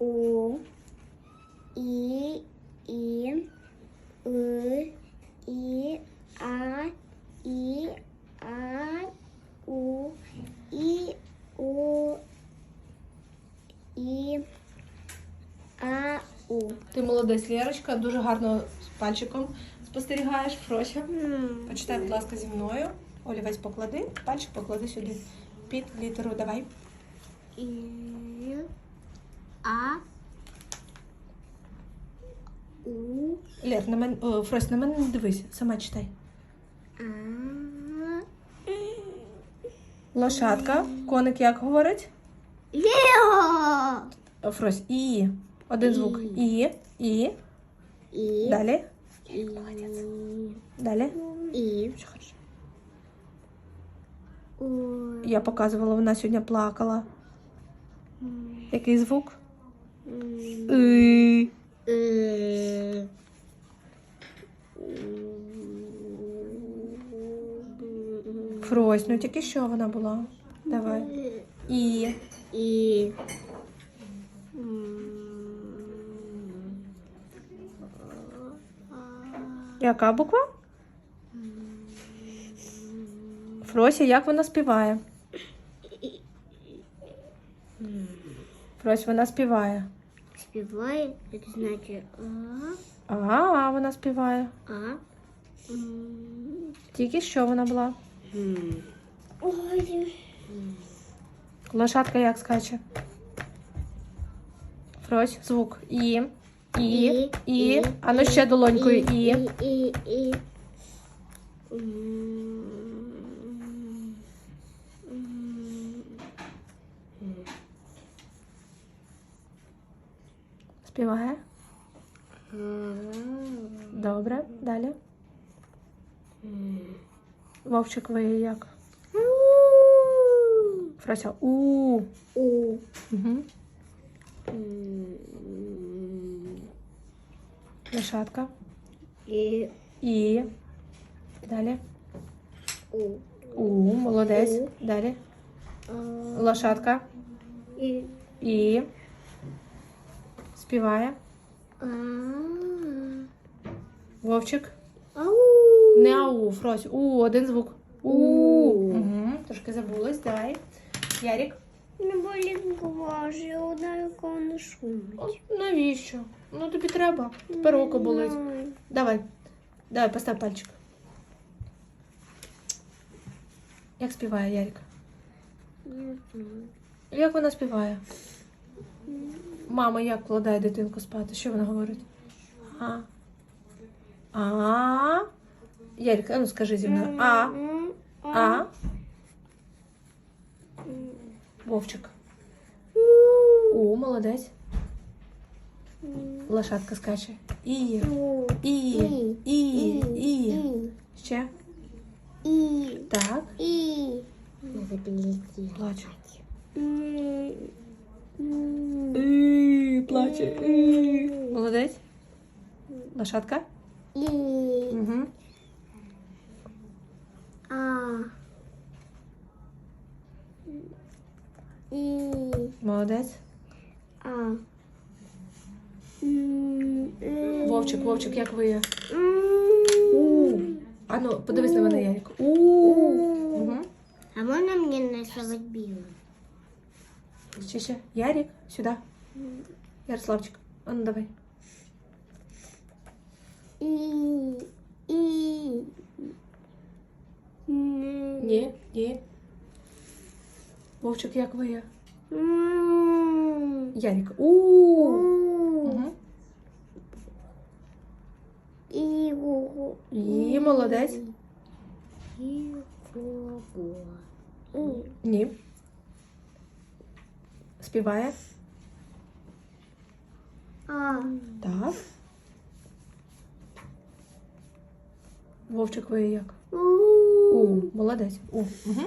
У, І, І, И, І, А, І, А, У, І, У, І, А, У. Ти молодець, Лєрочка, дуже гарно з пальчиком спостерігаєш. Фрося, почитай, будь ласка, зі мною. Олівець поклади, пальчик поклади сюди. Під літеру давай. І, А, У, Лєр, на мене, о, Фрось, на мене не дивись, сама читай. А, Лошадка. Коник як говорить? Лео. О, Фрось, і. Один звук. І. І. І, Далі. І, Далі. І, хочеш? У, Я показувала, вона сьогодні плакала. Який звук? Фрось, ну тільки що вона була? Давай. І. І, Яка буква? Фрося, як вона співає? Фрось, вона співає. Співає, це значить А, А, вона співає. А, М, Тільки що вона була? Ой, Лошадка як скаче? Фрось, звук. І. І. І, І. і, А ну ще долонькою. І. і, і, і. М, Співає. Добре. Далі. Вовчик виє як? У, Фрося. У. У, Угу. Лошадка. І, І. Далі. У, У. Молодець. Далі. Лошадка. І, І. Співає. Вовчик. Ау. Не ау, Фрось. У, один звук. У. Угу. Трошки забулась. Давай. Ярік. Не болить голова, я не шумить. Навіщо? Ну тобі треба. Тепер око болить. Давай. Давай, постав пальчик. Як співає Ярік? Не знаю. Як вона співає? Мама як вкладає дитинку спати? Що вона говорить? А. А. Ярік, ну скажи зі мною. А. А. Вовчик. У, молодець. Лошадка скаче. І. І. І. І. Ще. І. Так. І. М, І. Плаче. Молодець. Лошадка. Угу. Молодець. Вовчик, вовчик, як виє? М. У. А ну, подивись на мене, Ярик. Угу. А можна мені нарисувати білим? Ще, ще. Ярик, сюди. Ярославчик. А ну давай. І. І. Ні, ні. Вовчик, як виє? М. Ярик. У. У. Угу. І. І молодець. І. Ні. Співає. А. Так. Вовчик ви як? У. У. Молодець. У. Угу.